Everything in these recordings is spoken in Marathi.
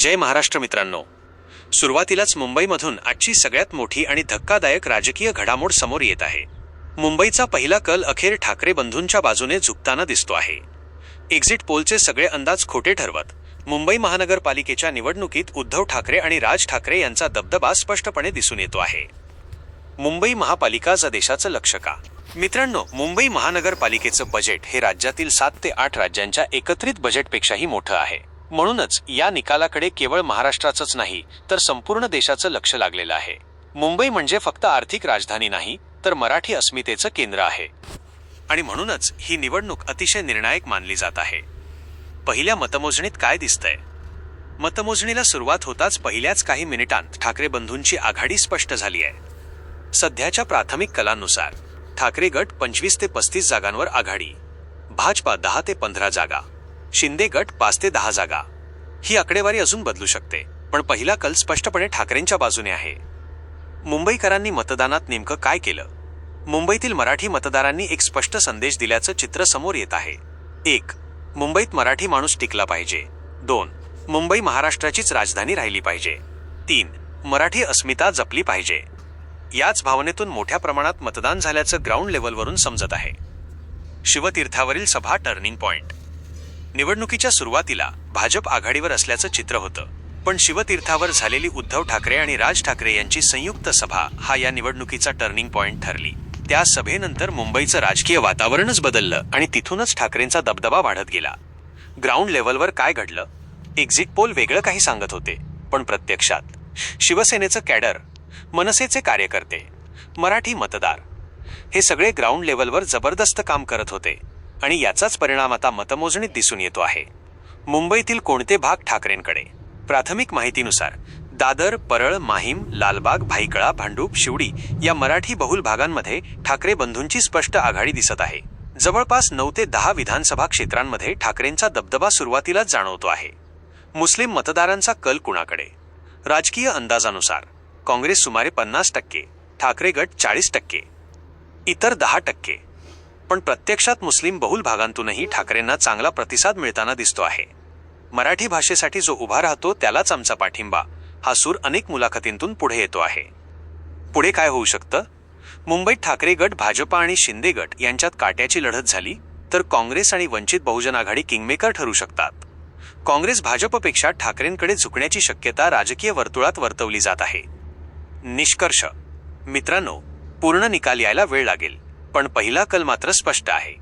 जय महाराष्ट्र मित्रांनो. सुरुवातीलाच मुंबईमधून आजची सगळ्यात मोठी आणि धक्कादायक राजकीय घडामोड समोर येत आहे. मुंबईचा पहिला कल अखेर ठाकरे बंधूंच्या बाजूने झुकताना दिसतो आहे. एक्झिट पोलचे सगळे अंदाज खोटे ठरवत मुंबई महानगरपालिकेच्या निवडणुकीत उद्धव ठाकरे आणि राज ठाकरे यांचा दबदबा स्पष्टपणे दिसून येतो आहे. मुंबई महापालिका जा देशाचं लक्ष का? मित्रांनो मुंबई महानगरपालिकेचं बजेट हे राज्यातील सात ते आठ राज्यांच्या एकत्रित बजेटपेक्षाही मोठं आहे. म्हणूनच या निकालाकडे केवळ महाराष्ट्राचंच नाही तर संपूर्ण देशाचं लक्ष लागलेलं आहे. मुंबई म्हणजे फक्त आर्थिक राजधानी नाही तर मराठी अस्मितेचं केंद्र आहे. आणि म्हणूनच ही निवडणूक अतिशय निर्णायक मानली जात आहे. पहिल्या मतमोजणीत काय दिसतंय? मतमोजणीला सुरुवात होताच पहिल्याच काही मिनिटांत ठाकरे बंधूंची आघाडी स्पष्ट झाली आहे. सध्याच्या प्राथमिक कलांनुसार ठाकरे गट पंचवीस ते पस्तीस जागांवर आघाडी भाजपा दहा ते पंधरा जागा. शिंदे गट पाच ते दहा जागा. ही आकडेवारी अजून बदलू शकते पण पहिला कल स्पष्टपणे ठाकरेंच्या बाजूने आहे. मुंबईकरांनी मतदानात नेमकं काय केलं? मुंबईतील मराठी मतदारांनी एक स्पष्ट संदेश दिल्याचं चित्र समोर येत आहे. एक मुंबईत मराठी माणूस टिकला पाहिजे. दोन मुंबई महाराष्ट्राचीच राजधानी राहिली पाहिजे. तीन मराठी अस्मिता जपली पाहिजे. याच भावनेतून मोठ्या प्रमाणात मतदान झाल्याचं ग्राउंड लेवलवरून समजत आहे. शिवतीर्थावरील सभा टर्निंग पॉइंट. निवडणुकीच्या सुरुवातीला भाजप आघाडीवर असल्याचं चित्र होतं. पण शिवतीर्थावर झालेली उद्धव ठाकरे आणि राज ठाकरे यांची संयुक्त सभा हा या निवडणुकीचा टर्निंग पॉइंट ठरली. त्या सभेनंतर मुंबईचं राजकीय वातावरणच बदललं आणि तिथूनच ठाकरेंचा दबदबा वाढत गेला. ग्राउंड लेवलवर काय घडलं? एक्झिट पोल वेगळं काही सांगत होते पण प्रत्यक्षात. शिवसेनेचं कॅडर मनसेचे कार्यकर्ते मराठी मतदार. हे सगळे ग्राउंड लेवलवर जबरदस्त काम करत होते. आणि याचाच परिणाम आता मतमोजणीत दिसून येतो आहे. मुंबईतील कोणते भाग ठाकरेंकडे? प्राथमिक माहितीनुसार दादर परळ माहीम लालबाग भाईकळा भांडूप शिवडी या मराठी बहुल भागांमध्ये ठाकरे बंधूंची स्पष्ट आघाडी दिसत आहे. जवळपास नऊ ते दहा विधानसभा क्षेत्रांमध्ये ठाकरेंचा दबदबा सुरुवातीलाच जाणवतो आहे. मुस्लिम मतदारांचा कल कुणाकडे? राजकीय अंदाजानुसार काँग्रेस सुमारे पन्नास टक्के ठाकरे गट चाळीस टक्के इतर दहा टक्के. पण प्रत्यक्षात मुस्लिम बहुल भागांतूनही ठाकरेंना चांगला प्रतिसाद मिळताना दिसतो आहे. मराठी भाषेसाठी जो उभा राहतो त्यालाच आमचा पाठिंबा. हा सूर अनेक मुलाखतींतून पुढे येतो आहे. पुढे काय होऊ शकतं? मुंबईत ठाकरे गट भाजपा आणि शिंदे गट यांच्यात काट्याची लढत झाली तर काँग्रेस आणि वंचित बहुजन आघाडी किंगमेकर ठरू शकतात. काँग्रेस भाजपपेक्षा ठाकरेंकडे झुकण्याची शक्यता राजकीय वर्तुळात वर्तवली जात आहे. निष्कर्ष. मित्रांनो पूर्ण निकाल यायला वेळ लागेल. पण पहिला कल मात्र स्पष्ट आहे.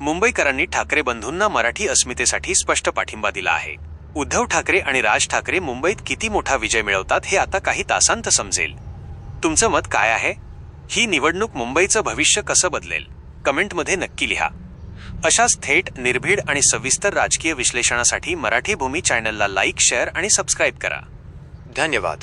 मुंबईकरांनी ठाकरे बंधूंना मराठी अस्मितेसाठी स्पष्ट पाठिंबा दिला आहे. उद्धव ठाकरे आणि राज ठाकरे मुंबईत किती मोठा विजय मिळवतात हे आता काही तासांत समजेल. तुमचं मत काय आहे? ही निवडणूक मुंबईचं भविष्य कसं बदलेल? कमेंटमध्ये नक्की लिहा. अशाच थेट निर्भीड आणि सविस्तर राजकीय विश्लेषणासाठी मराठी भूमी चॅनलला लाईक शेअर आणि सबस्क्राईब करा. धन्यवाद.